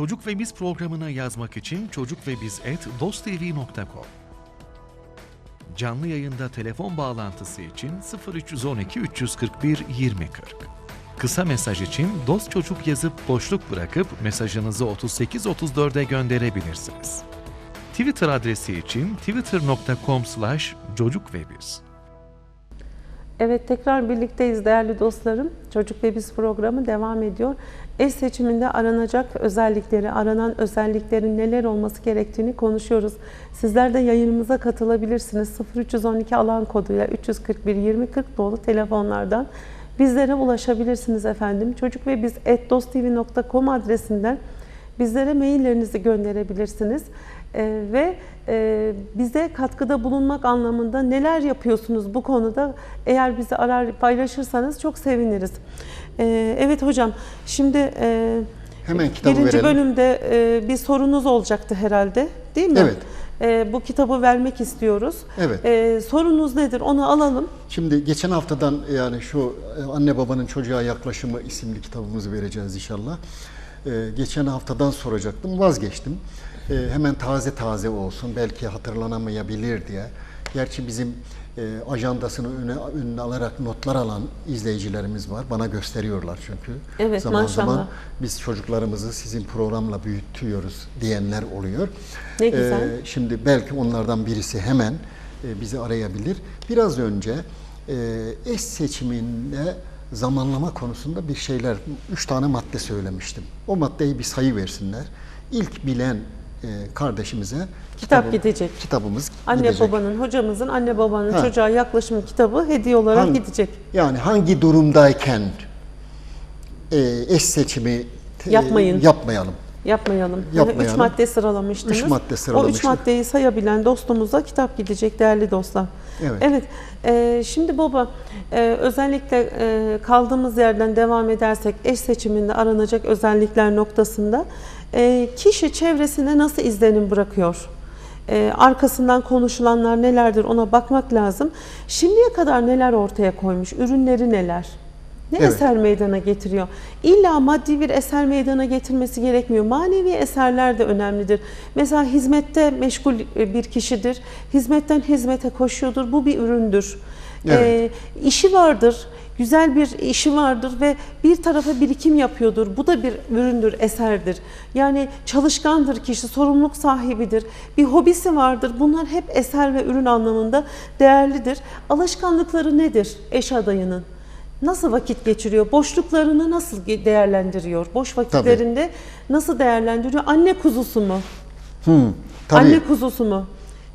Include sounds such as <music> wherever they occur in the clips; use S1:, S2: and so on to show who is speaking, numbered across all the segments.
S1: Çocuk ve Biz programına yazmak için çocuk ve biz et dosttv.com Canlı yayında telefon bağlantısı için 0312 341 2040. Kısa mesaj için dost çocuk yazıp boşluk bırakıp mesajınızı 3834'e gönderebilirsiniz. Twitter adresi için twitter.com slash çocuk ve biz.
S2: Evet tekrar birlikteyiz değerli dostlarım. Çocuk ve Biz programı devam ediyor. Eş seçiminde aranacak özellikleri, aranan özelliklerin neler olması gerektiğini konuşuyoruz. Sizler de yayınımıza katılabilirsiniz. 0312 alan koduyla 341 2040 dolu telefonlardan bizlere ulaşabilirsiniz efendim. Çocuk ve Biz @dosttv.com adresinden bizlere maillerinizi gönderebilirsiniz. Ee, ve e, bize katkıda bulunmak anlamında neler yapıyorsunuz bu konuda eğer bizi arar paylaşırsanız çok seviniriz. Ee, evet hocam şimdi e,
S3: Hemen kitabı
S2: birinci
S3: verelim.
S2: bölümde e, bir sorunuz olacaktı herhalde değil mi?
S3: Evet.
S2: E, bu kitabı vermek istiyoruz.
S3: Evet.
S2: E, sorunuz nedir onu alalım.
S3: Şimdi geçen haftadan yani şu e, anne babanın çocuğa yaklaşımı isimli kitabımızı vereceğiz inşallah. Ee, geçen haftadan soracaktım, vazgeçtim. Ee, hemen taze taze olsun, belki hatırlanamayabilir diye. Gerçi bizim e, ajandasını öne, önüne alarak notlar alan izleyicilerimiz var. Bana gösteriyorlar çünkü.
S2: Evet,
S3: zaman
S2: maşallah.
S3: zaman biz çocuklarımızı sizin programla büyütüyoruz diyenler oluyor.
S2: Ne güzel.
S3: Ee, şimdi belki onlardan birisi hemen e, bizi arayabilir. Biraz önce e, eş seçiminde zamanlama konusunda bir şeyler, üç tane madde söylemiştim. O maddeyi bir sayı versinler. İlk bilen e, kardeşimize
S2: Kitap gidecek.
S3: Kitabımız
S2: Anne
S3: gidecek.
S2: babanın, hocamızın anne babanın
S3: Ha.
S2: çocuğa yaklaşım kitabı hediye olarak
S3: Hangi-
S2: gidecek.
S3: Yani hangi durumdayken e, eş seçimi e,
S2: Yapmayın.
S3: yapmayalım.
S2: Yapmayalım.
S3: Yapmayalım.
S2: Üç madde sıralamıştınız.
S3: Üç madde
S2: O üç
S3: sıralamıştık.
S2: maddeyi sayabilen dostumuza kitap gidecek değerli dostlar.
S3: Evet.
S2: Evet. e, şimdi baba e, özellikle e, kaldığımız yerden devam edersek eş seçiminde aranacak özellikler noktasında e, kişi çevresine nasıl izlenim bırakıyor? E, arkasından konuşulanlar nelerdir ona bakmak lazım. Şimdiye kadar neler ortaya koymuş? Ürünleri neler? Ne
S3: Evet.
S2: eser meydana getiriyor? İlla maddi bir eser meydana getirmesi gerekmiyor. Manevi eserler de önemlidir. Mesela hizmette meşgul e, bir kişidir. Hizmetten hizmete koşuyordur. Bu bir üründür.
S3: Evet.
S2: Ee, işi vardır. Güzel bir işi vardır ve bir tarafa birikim yapıyordur. Bu da bir üründür, eserdir. Yani çalışkandır kişi, sorumluluk sahibidir. Bir hobisi vardır. Bunlar hep eser ve ürün anlamında değerlidir. Alışkanlıkları nedir eş adayının? Nasıl vakit geçiriyor? Boşluklarını nasıl değerlendiriyor? Boş vakitlerinde nasıl değerlendiriyor? Anne kuzusu mu?
S3: Hı, tabii.
S2: Anne kuzusu mu?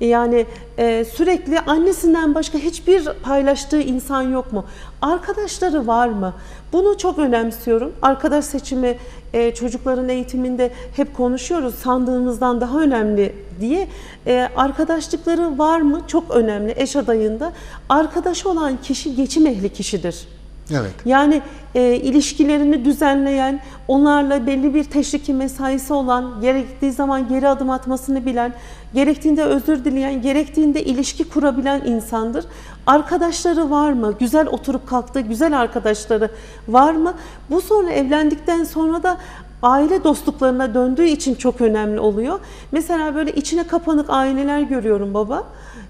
S2: Yani e, sürekli annesinden başka hiçbir paylaştığı insan yok mu? Arkadaşları var mı? Bunu çok önemsiyorum. Arkadaş seçimi e, çocukların eğitiminde hep konuşuyoruz. Sandığımızdan daha önemli diye. E, arkadaşlıkları var mı? Çok önemli. Eş adayında arkadaş olan kişi geçim ehli kişidir.
S3: Evet.
S2: Yani e, ilişkilerini düzenleyen, onlarla belli bir teşriki mesaisi olan, gerektiği zaman geri adım atmasını bilen, gerektiğinde özür dileyen, gerektiğinde ilişki kurabilen insandır. Arkadaşları var mı? Güzel oturup kalktığı güzel arkadaşları var mı? Bu sonra evlendikten sonra da aile dostluklarına döndüğü için çok önemli oluyor. Mesela böyle içine kapanık aileler görüyorum baba.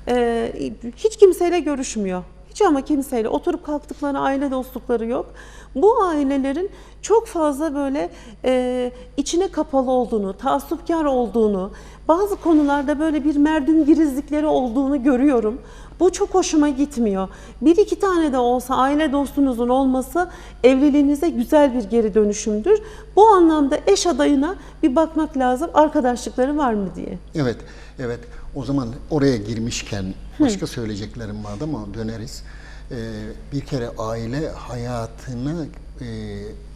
S2: E, hiç kimseyle görüşmüyor. Hiç ama kimseyle oturup kalktıkları aile dostlukları yok. Bu ailelerin çok fazla böyle e, içine kapalı olduğunu, taassupkar olduğunu, bazı konularda böyle bir merdüm girizlikleri olduğunu görüyorum. Bu çok hoşuma gitmiyor. Bir iki tane de olsa aile dostunuzun olması evliliğinize güzel bir geri dönüşümdür. Bu anlamda eş adayına bir bakmak lazım. Arkadaşlıkları var mı diye.
S3: Evet, evet. O zaman oraya girmişken başka söyleyeceklerim vardı ama döneriz. Ee, bir kere aile hayatını e,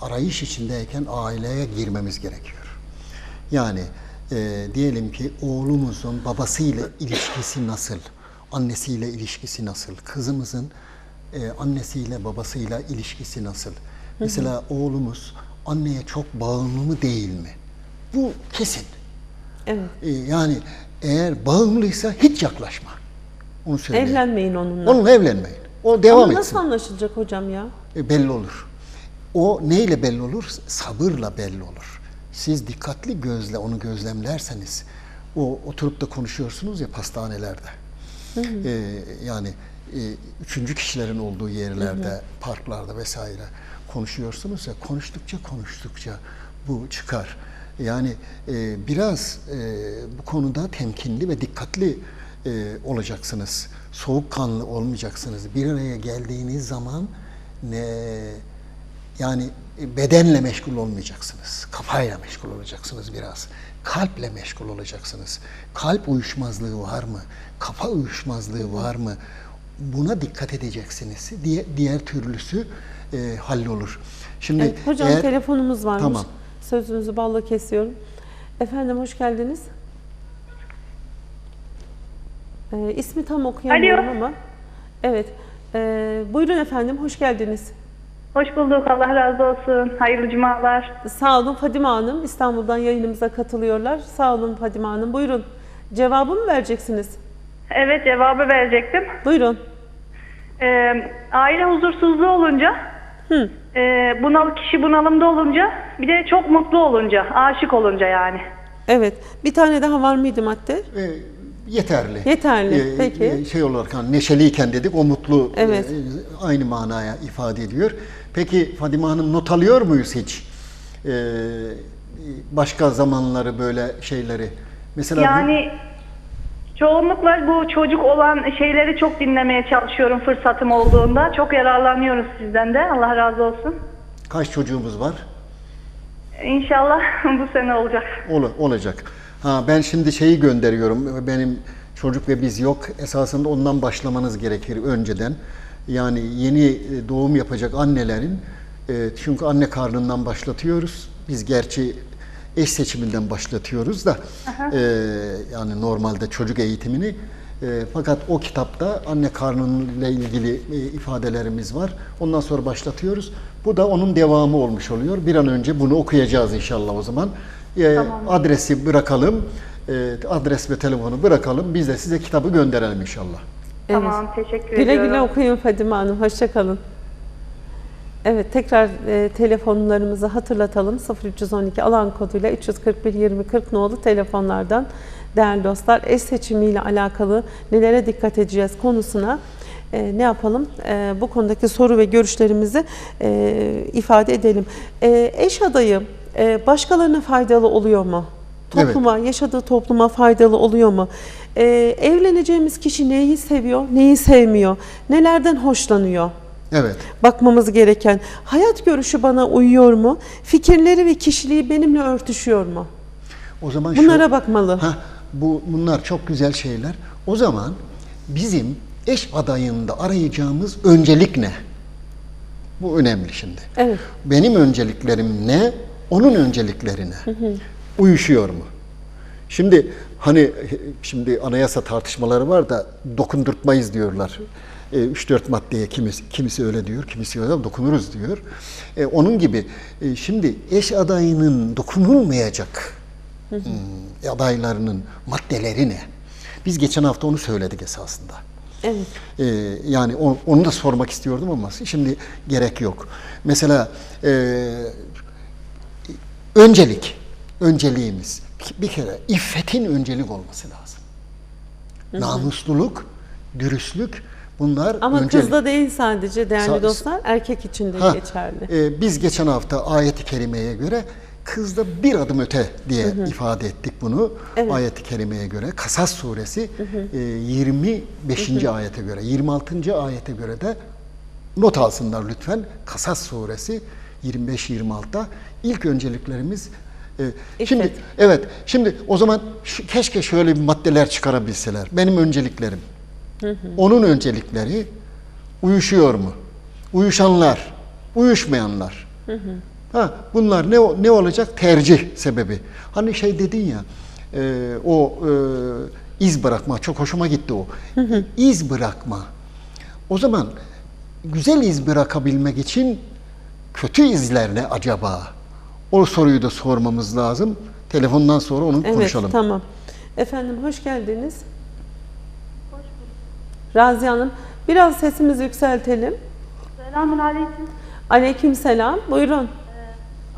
S3: arayış içindeyken aileye girmemiz gerekiyor. Yani e, diyelim ki oğlumuzun babasıyla ilişkisi nasıl, annesiyle ilişkisi nasıl, kızımızın e, annesiyle babasıyla ilişkisi nasıl? Mesela oğlumuz anneye çok bağımlı mı değil mi? Bu kesin.
S2: Evet.
S3: E, yani eğer bağımlıysa hiç yaklaşma. Onu söyleyeyim.
S2: Evlenmeyin onunla.
S3: Onunla evlenmeyin. O devam
S2: Ama
S3: etsin.
S2: nasıl anlaşılacak hocam ya?
S3: E, belli olur. O neyle belli olur? Sabırla belli olur. siz dikkatli gözle onu gözlemlerseniz o oturup da konuşuyorsunuz ya pastanelerde. Ee, yani e, üçüncü kişilerin olduğu yerlerde, parklarda vesaire konuşuyorsunuz ya konuştukça konuştukça bu çıkar. Yani e, biraz e, bu konuda temkinli ve dikkatli e, olacaksınız. Soğukkanlı olmayacaksınız. Bir araya geldiğiniz zaman ne yani bedenle meşgul olmayacaksınız. Kafayla meşgul olacaksınız biraz. Kalple meşgul olacaksınız. Kalp uyuşmazlığı var mı? Kafa uyuşmazlığı var mı? Buna dikkat edeceksiniz. Diğer, diğer türlüsü e, hallolur. Şimdi
S2: Evet, hocam
S3: eğer-
S2: telefonumuz varmış.
S3: Tamam.
S2: Sözünüzü balla kesiyorum. Efendim hoş geldiniz. Ee, ismi tam okuyamıyorum
S4: Alo.
S2: ama. Evet. Ee, buyurun efendim, hoş geldiniz.
S4: Hoş bulduk. Allah razı olsun. Hayırlı cumalar.
S2: Sağ olun Fadime Hanım. İstanbul'dan yayınımıza katılıyorlar. Sağ olun Fadime Hanım. Buyurun. Cevabı mı vereceksiniz?
S4: Evet cevabı verecektim.
S2: Buyurun.
S4: Ee, aile huzursuzluğu olunca,
S2: Hı.
S4: E, bunal kişi bunalımda olunca, bir de çok mutlu olunca, aşık olunca yani.
S2: Evet. Bir tane daha var mıydı madde?
S3: E, yeterli.
S2: Yeterli,
S3: E,
S2: peki.
S3: e, şey olarak hani neşeliyken dedik o mutlu e,
S2: Evet.
S3: aynı manaya ifade ediyor. Peki Fadime Hanım not alıyor muyuz hiç? E, başka zamanları böyle şeyleri. Mesela bu-
S4: Yani çoğunlukla bu çocuk olan şeyleri çok dinlemeye çalışıyorum fırsatım olduğunda. Çok yararlanıyoruz sizden de. Allah razı olsun.
S3: kaç çocuğumuz var?
S4: İnşallah <laughs> bu sene olacak.
S3: Ol- olacak. Ha ben şimdi şeyi gönderiyorum. Benim çocuk ve biz yok. Esasında ondan başlamanız gerekir önceden. Yani yeni e, doğum yapacak annelerin e, çünkü anne karnından başlatıyoruz. Biz gerçi eş seçiminden başlatıyoruz da e, yani normalde çocuk eğitimini e, fakat o kitapta anne karnıyla ilgili e, ifadelerimiz var. Ondan sonra başlatıyoruz. Bu da onun devamı olmuş oluyor. Bir an önce bunu okuyacağız inşallah o zaman. E, Adresi bırakalım. E, adres ve telefonu bırakalım. Biz de size kitabı gönderelim inşallah.
S4: Tamam teşekkür
S2: Güle
S4: ediyorum.
S2: güle okuyun Fadime Hanım. Hoşçakalın. Evet tekrar e, telefonlarımızı hatırlatalım. 0312 alan koduyla 341 20 40 nolu telefonlardan değerli dostlar eş seçimiyle alakalı nelere dikkat edeceğiz konusuna e, ne yapalım? E, bu konudaki soru ve görüşlerimizi e, ifade edelim. E, eş adayı e, başkalarına faydalı oluyor mu?
S3: Evet.
S2: Topluma, yaşadığı topluma faydalı oluyor mu? Ee, evleneceğimiz kişi neyi seviyor, neyi sevmiyor, nelerden hoşlanıyor?
S3: Evet.
S2: Bakmamız gereken, hayat görüşü bana uyuyor mu? Fikirleri ve kişiliği benimle örtüşüyor mu?
S3: O zaman şu-
S2: Bunlara bakmalı.
S3: Ha, bu bunlar çok güzel şeyler. O zaman bizim eş adayında arayacağımız öncelik ne? Bu önemli şimdi.
S2: Evet.
S3: Benim önceliklerim ne? Onun öncelikleri ne? Uyuşuyor mu? Şimdi hani şimdi anayasa tartışmaları var da dokundurtmayız diyorlar. 3-4 maddeye kimisi, kimisi öyle diyor, kimisi öyle dokunuruz diyor. E, onun gibi e, şimdi eş adayının dokunulmayacak hmm, adaylarının maddeleri ne? Biz geçen hafta onu söyledik esasında.
S2: Evet.
S3: Ee, yani o- onu da sormak istiyordum ama şimdi gerek yok. Mesela e, öncelik, önceliğimiz bir kere iffetin öncelik olması lazım. Namusluluk, dürüstlük bunlar
S2: Ama
S3: öncelik.
S2: kızda değil sadece değerli
S3: Sa-
S2: dostlar, erkek için de
S3: Ha,
S2: geçerli.
S3: e, biz geçen hafta ayet-i kerimeye göre kızda bir adım öte diye ifade ettik bunu.
S2: Evet.
S3: Ayet-i kerimeye göre Kasas suresi e, 25. ayete göre 26. ayete göre de not alsınlar lütfen. Kasas suresi 25-26'da ilk önceliklerimiz e, şimdi
S2: İffet.
S3: evet şimdi o zaman keşke şöyle bir maddeler çıkarabilseler. Benim önceliklerim. Onun öncelikleri uyuşuyor mu? Uyuşanlar, uyuşmayanlar. Ha, bunlar ne ne olacak? Tercih sebebi. Hani şey dedin ya, e, o e, iz bırakma çok hoşuma gitti o. iz bırakma. O zaman güzel iz bırakabilmek için kötü izler ne acaba? O soruyu da sormamız lazım. Telefondan sonra onu
S2: Evet,
S3: konuşalım.
S2: tamam. Efendim hoş geldiniz. Raziye Hanım, biraz sesimizi yükseltelim.
S5: Selamun aleyküm.
S2: Aleyküm selam. Buyurun.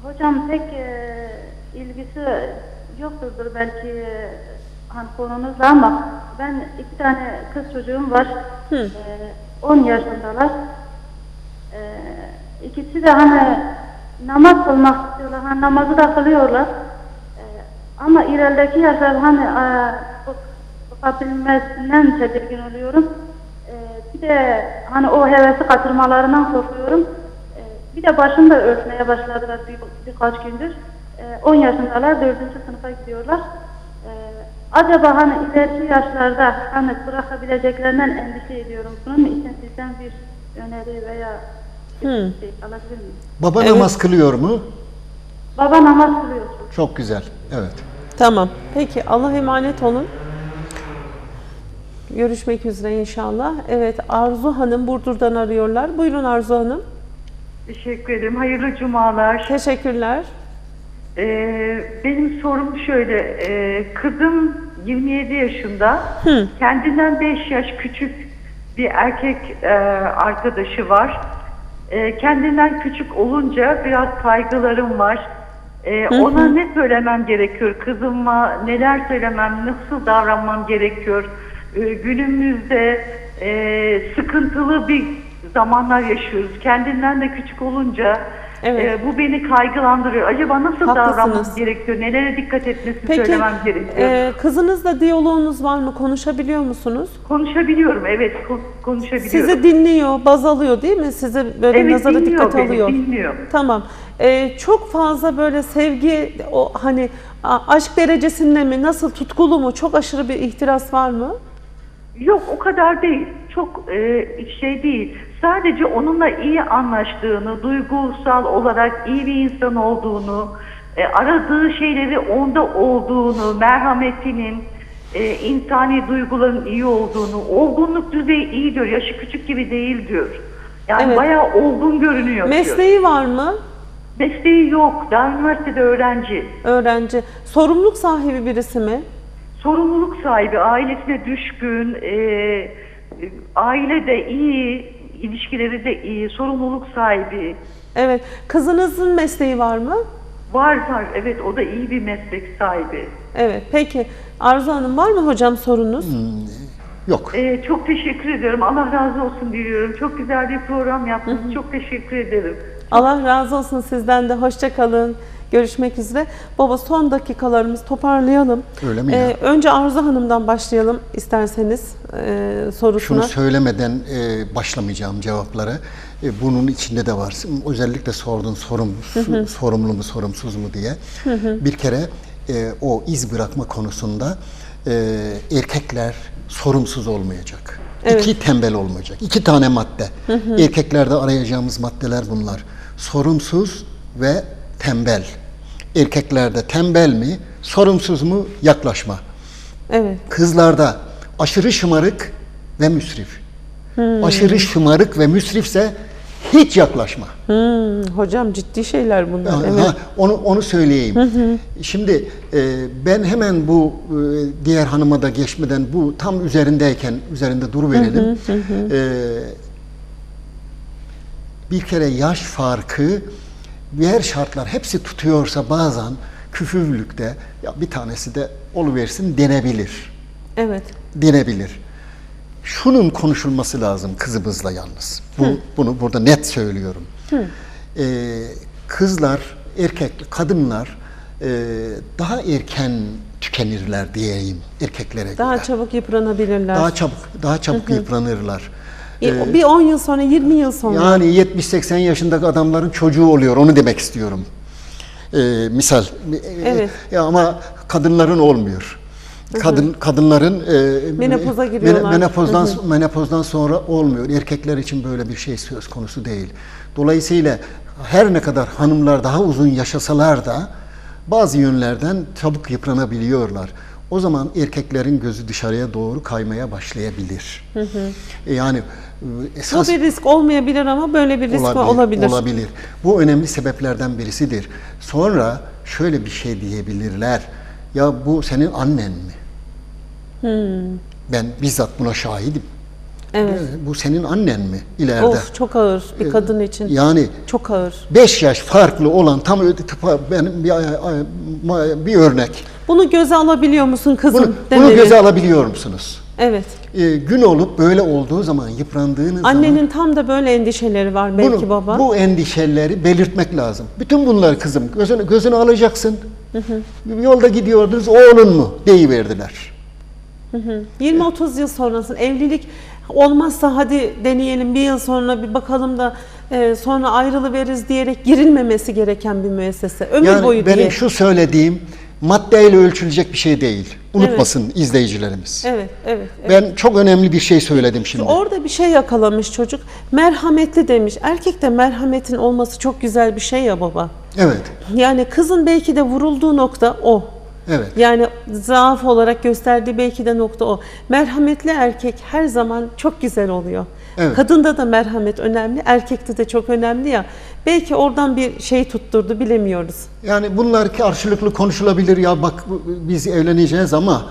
S5: Hocam pek e, ilgi ilgisi yoktur belki hani konunuzla ama ben iki tane kız çocuğum var. Ee, 10 yaşındalar. Ee, ikisi de hani namaz kılmak istiyorlar. Hani namazı da kılıyorlar. Ee, ama ilerideki yaşlar hani e, bakabilmesinden tedirgin oluyorum. Ee, de hani o hevesi kaçırmalarından korkuyorum. Ee, bir de başını da örtmeye başladılar bir, birkaç gündür. Ee, 10 yaşındalar, 4. sınıfa gidiyorlar. Ee, acaba hani ileriki yaşlarda hani bırakabileceklerinden endişe ediyorum. Bunun için sizden bir öneri veya bir şey alabilir miyim?
S3: Baba
S2: Evet.
S3: namaz kılıyor mu?
S5: Baba namaz kılıyor.
S3: Çok güzel. Evet.
S2: Tamam. Peki Allah emanet olun. Görüşmek üzere inşallah. Evet Arzu Hanım Burdur'dan arıyorlar. Buyurun Arzu Hanım.
S6: Teşekkür ederim. Hayırlı cumalar.
S2: Teşekkürler.
S6: Ee, benim sorum şöyle. Ee, kızım 27 yaşında. Kendinden 5 yaş küçük bir erkek e, arkadaşı var. Ee, kendinden küçük olunca biraz kaygılarım var. Ee, ona ne söylemem gerekiyor? Kızıma neler söylemem, nasıl davranmam gerekiyor? Ee, günümüzde e, sıkıntılı bir zamanlar yaşıyoruz. Kendinden de küçük olunca
S2: Evet.
S6: e, bu beni kaygılandırıyor. Acaba nasıl
S2: Haklısınız.
S6: gerekiyor? Nelere dikkat etmesini
S2: Peki
S6: söylemem gerekiyor?
S2: e, kızınızla diyaloğunuz var mı? Konuşabiliyor musunuz?
S6: Konuşabiliyorum, evet ko- konuşabiliyorum.
S2: Sizi dinliyor, baz alıyor değil mi? Sizi böyle
S6: evet,
S2: nazara
S6: dinliyor
S2: dikkat
S6: beni,
S2: alıyor.
S6: dinliyor.
S2: Tamam. Ee, çok fazla böyle sevgi, o hani aşk derecesinde mi, nasıl tutkulu mu, çok aşırı bir ihtiras var mı?
S6: Yok o kadar değil. Çok e, şey değil. Sadece onunla iyi anlaştığını, duygusal olarak iyi bir insan olduğunu, e, aradığı şeyleri onda olduğunu, merhametinin, e, insani duyguların iyi olduğunu, olgunluk düzeyi iyi diyor. Yaşı küçük gibi değil diyor. Yani
S2: Evet.
S6: bayağı olgun görünüyor diyor.
S2: Mesleği var mı?
S6: Mesleği yok. Daha üniversitede öğrenci.
S2: Öğrenci. Sorumluluk sahibi birisi mi?
S6: Sorumluluk sahibi, ailesine düşkün, e, aile de iyi, ilişkileri de iyi, sorumluluk sahibi.
S2: Evet. Kızınızın mesleği var mı?
S6: Var var, evet o da iyi bir meslek sahibi.
S2: Evet. Peki. Arzu Hanım var mı hocam sorunuz?
S3: Yok.
S6: E, çok teşekkür ediyorum. Allah razı olsun diliyorum. Çok güzel bir program yaptınız. Çok teşekkür ederim.
S2: Allah razı olsun sizden de. Hoşça kalın. Görüşmek üzere. Baba son dakikalarımız toparlayalım.
S3: Öyle mi ya?
S2: Ee, önce Arzu Hanım'dan başlayalım isterseniz e, sorusuna.
S3: Şunu söylemeden e, başlamayacağım cevaplara. E, bunun içinde de var. Özellikle sordun sorum, su- sorumlu mu sorumsuz mu diye. Bir kere e, o iz bırakma konusunda e, erkekler sorumsuz olmayacak. İki tembel olmayacak. İki tane madde. Erkeklerde arayacağımız maddeler bunlar. Sorumsuz ve tembel. Erkeklerde tembel mi, sorumsuz mu yaklaşma.
S2: Evet.
S3: Kızlarda aşırı şımarık ve müsrif. Aşırı şımarık ve müsrifse hiç yaklaşma.
S2: Hmm, hocam ciddi şeyler bunlar.
S3: Ha,
S2: Evet.
S3: ha, onu onu söyleyeyim. Şimdi e, ben hemen bu e, diğer hanıma da geçmeden bu tam üzerindeyken üzerinde duru verelim. bir kere yaş farkı diğer şartlar hepsi tutuyorsa bazen küfürlükte ya bir tanesi de oluversin denebilir.
S2: Evet.
S3: denebilir. Şunun konuşulması lazım kızımızla yalnız. Bu, bunu burada net söylüyorum. Ee, kızlar, erkek, kadınlar e, daha erken tükenirler diyeyim erkeklere
S2: Daha
S3: göre.
S2: çabuk yıpranabilirler.
S3: daha çabuk daha çabuk yıpranırlar.
S2: E, bir 10 yıl sonra, 20 yıl sonra.
S3: Yani 70-80 yaşındaki adamların çocuğu oluyor. Onu demek istiyorum. Ee, misal.
S2: Evet.
S3: Ya ama kadınların olmuyor. Kadın kadınların e,
S2: Menopoza giriyorlar.
S3: Menopozdan menopozdan sonra olmuyor. Erkekler için böyle bir şey söz konusu değil. Dolayısıyla her ne kadar hanımlar daha uzun yaşasalar da bazı yönlerden çabuk yıpranabiliyorlar. O zaman erkeklerin gözü dışarıya doğru kaymaya başlayabilir. E, Yani e,
S2: Bu
S3: esas
S2: bir risk olmayabilir ama böyle bir risk olabilir.
S3: olabilir. Bu önemli sebeplerden birisidir. Sonra şöyle bir şey diyebilirler. Ya bu senin annen mi?
S2: Hmm.
S3: Ben bizzat buna şahidim.
S2: Evet.
S3: Ee, Bu senin annen mi ileride?
S2: Of çok ağır bir kadın için.
S3: Yani
S2: Çok ağır.
S3: 5 yaş farklı olan tam tıpa benim bir, bir örnek.
S2: Bunu göze alabiliyor musun kızım?
S3: Bunu, bunu göze alabiliyor musunuz?
S2: Evet.
S3: Ee, gün olup böyle olduğu zaman yıprandığınız
S2: Annenin
S3: zaman
S2: tam da böyle endişeleri var belki
S3: bunu,
S2: baba.
S3: bu endişeleri belirtmek lazım. Bütün bunları kızım gözünü, gözünü alacaksın. Yolda gidiyordunuz oğlun mu deyiverdiler.
S2: 20-30 yıl sonrasında evlilik olmazsa hadi deneyelim bir yıl sonra bir bakalım da e, sonra ayrılıveririz diyerek girilmemesi gereken bir müessese. Ömür
S3: Yani
S2: boyu
S3: benim
S2: diye.
S3: şu söylediğim maddeyle ölçülecek bir şey değil. Unutmasın izleyicilerimiz.
S2: Evet, evet. evet.
S3: Ben çok önemli bir şey söyledim şimdi.
S2: Orada bir şey yakalamış çocuk. Merhametli demiş. Erkekte merhametin olması çok güzel bir şey ya baba.
S3: Evet.
S2: Yani kızın belki de vurulduğu nokta o.
S3: Evet.
S2: Yani zaaf olarak gösterdiği belki de nokta o. Merhametli erkek her zaman çok güzel oluyor.
S3: Evet.
S2: Kadında da merhamet önemli, erkekte de çok önemli ya. Belki oradan bir şey tutturdu bilemiyoruz.
S3: Yani bunlar karşılıklı konuşulabilir ya bak biz evleneceğiz ama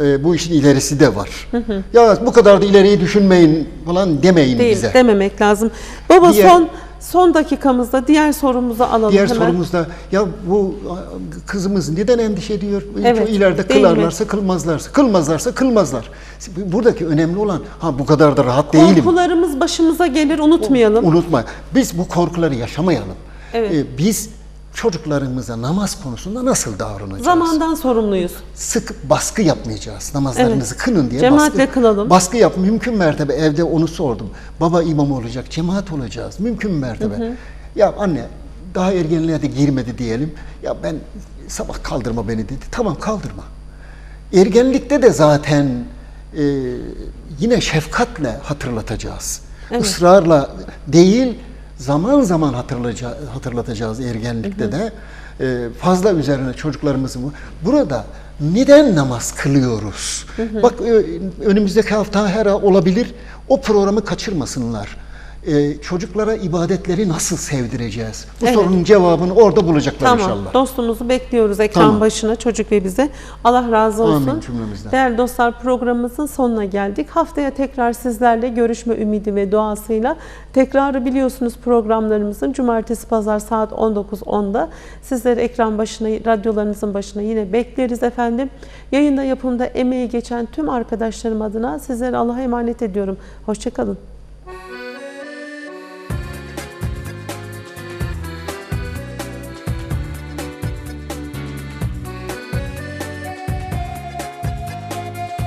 S3: e, bu işin ilerisi de var. Ya bu kadar da ileriyi düşünmeyin falan demeyin
S2: Değil,
S3: bize.
S2: dememek lazım. Baba
S3: Diğer-
S2: son son dakikamızda diğer sorumuzu alalım
S3: Diğer
S2: hemen.
S3: sorumuzda ya bu kızımız neden endişe ediyor?
S2: Evet,
S3: ileride
S2: değil mi?
S3: kılarlarsa kılmazlarsa, kılmazlarsa kılmazlar. Buradaki önemli olan ha bu kadar da rahat değilim.
S2: Korkularımız başımıza gelir unutmayalım.
S3: Unutma. Biz bu korkuları yaşamayalım.
S2: Evet.
S3: Ee, biz çocuklarımıza namaz konusunda nasıl davranacağız?
S2: Zamandan sorumluyuz.
S3: Sık baskı yapmayacağız. Namazlarınızı kılın diye
S2: Cemaatle
S3: baskı,
S2: kılalım.
S3: baskı yap. Mümkün mertebe evde onu sordum. Baba imam olacak, cemaat olacağız. Mümkün mertebe. Ya anne daha ergenliğe de girmedi diyelim. Ya ben sabah kaldırma beni dedi. Tamam kaldırma. Ergenlikte de zaten e, yine şefkatle hatırlatacağız. Israrla değil, zaman zaman hatırlatacağız ergenlikte de. E, fazla üzerine çocuklarımızı bu. Burada neden namaz kılıyoruz? Bak e, önümüzdeki hafta her olabilir. O programı kaçırmasınlar. E, çocuklara ibadetleri nasıl sevdireceğiz? Bu
S2: Evet.
S3: sorunun cevabını orada bulacaklar
S2: Tamam.
S3: inşallah.
S2: Dostumuzu bekliyoruz ekran
S3: Tamam.
S2: başına çocuk ve bize. Allah razı olsun.
S3: Amin cümlemizden.
S2: Değerli dostlar programımızın sonuna geldik. Haftaya tekrar sizlerle görüşme ümidi ve duasıyla tekrarı biliyorsunuz programlarımızın cumartesi pazar saat 19.10'da sizleri ekran başına, radyolarınızın başına yine bekleriz efendim. Yayında yapımda emeği geçen tüm arkadaşlarım adına sizleri Allah'a emanet ediyorum. Hoşçakalın.